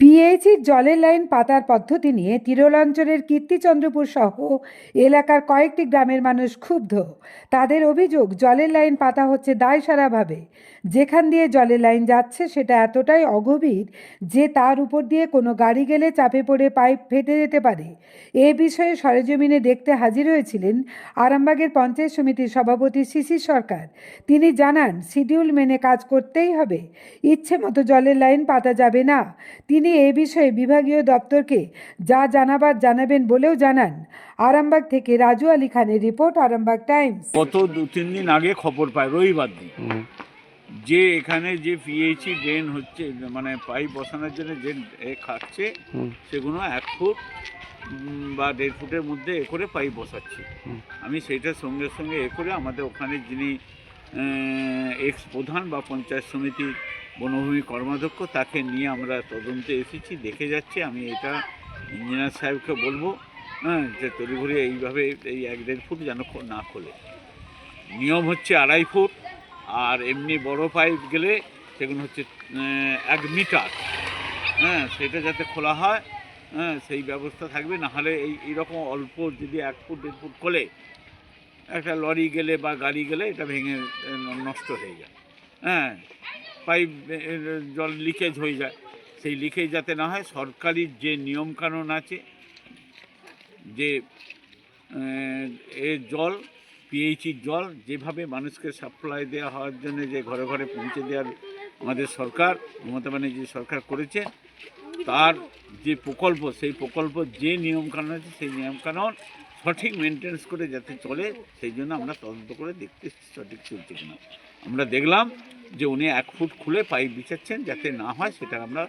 পিএইচির জলের লাইন পাতার পদ্ধতি নিয়ে তিরোলাঞ্চলের কীর্তিচন্দ্রপুর সহ এলাকার কয়েকটি গ্রামের মানুষ ক্ষুব্ধ। তাদের অভিযোগ, জলের লাইন পাতা হচ্ছে দায়সারাভাবে। যেখান দিয়ে জলের লাইন যাচ্ছে সেটা এতটাই অগভীর যে তার উপর দিয়ে কোনো গাড়ি গেলে চাপে পড়ে পাইপ ফেটে যেতে পারে। এ বিষয়ে সরেজমিনে দেখতে হাজির হয়েছিলেন আরামবাগের পঞ্চায়েত সমিতির সভাপতি শিশির সরকার। তিনি জানান, শিডিউল মেনে কাজ করতেই হবে। ইচ্ছে মতো জলের লাইন পাতা যাবে না। তিনি এ বিষয়ে বিভাগীয় দপ্তরকে যা জানাবার জানাবেন বলেও জানান। আরামবাগ থেকে রাজু আলী খানের রিপোর্ট আরামবাগ টাইমস। গত দু তিন দিন আগে খবর পাই রবিবার দিন। যে এখানে যে পিএইচি ড্রেন হচ্ছে মানে পাইপ বসানোর জন্য যে এ খাচ্ছে সেগুলো এক ফুট বা দেড় ফুটের মধ্যে এ করে পাইপ বসাচ্ছে। আমি সেইটার সঙ্গে সঙ্গে এ করে আমাদের ওখানে যিনি এক্স প্রধান বা পঞ্চায়েত সমিতির বনভূমি কর্মাধ্যক্ষ, তাকে নিয়ে আমরা তদন্তে এসেছি, দেখে যাচ্ছে। আমি এটা ইঞ্জিনিয়ার সাহেবকে বলব হ্যাঁ যে তড়িঘড়ি এইভাবে এই এক দেড় ফুট যেন না খোলে। নিয়ম হচ্ছে আড়াই ফুট, আর এমনি বড় পাইপ গেলে সেগুলো হচ্ছে এক মিটার। হ্যাঁ সেটা যাতে খোলা হয় হ্যাঁ সেই ব্যবস্থা থাকবে। নাহলে এই এরকম অল্প যদি এক ফুট, দেড় ফুট খোলে একটা লরি গেলে বা গাড়ি গেলে এটা ভেঙে নষ্ট হয়ে যায়। হ্যাঁ পাইপ জল লিকেজ হয়ে যায়। সেই লিকেজ যাতে না হয় সরকারি যে নিয়মকানুন আছে যে আহ, এ জল পিএইচির জল যেভাবে মানুষকে সাপ্লাই দেওয়া হওয়ার জন্য যে ঘরে ঘরে পৌঁছে দেওয়ার আমাদের সরকার মমতা ব্যানার্জি সরকার করেছে তার যে প্রকল্প সেই প্রকল্প যে নিয়মকানুন আছে সেই নিয়মকানুন সঠিক মেনটেন্স করে যাতে চলে সেই জন্য আমরা তদন্ত করে দেখতে সঠিক চলছে কিনা। আমরা দেখলাম যে উনি এক ফুট খুলে পাইপ বিছাচ্ছেন যাতে না হয় সেটা আমরা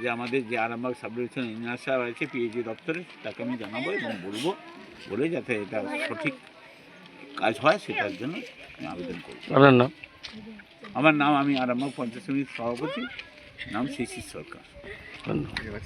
যে আমাদের যে আরামবাগ সাব ডিভিশন ইঞ্জিনিয়ার সাহেব আছে পিএইচি দপ্তরে তাকে আমি জানাব এবং বলব বলে যাতে এটা সঠিক কাজ হয় সেটার জন্য আমি আবেদন করব। আপনার নাম? আমার নাম আমি আরামবাগ পঞ্চায়েত সমিতির সভাপতি নাম শিশির সরকার। ধন্যবাদ।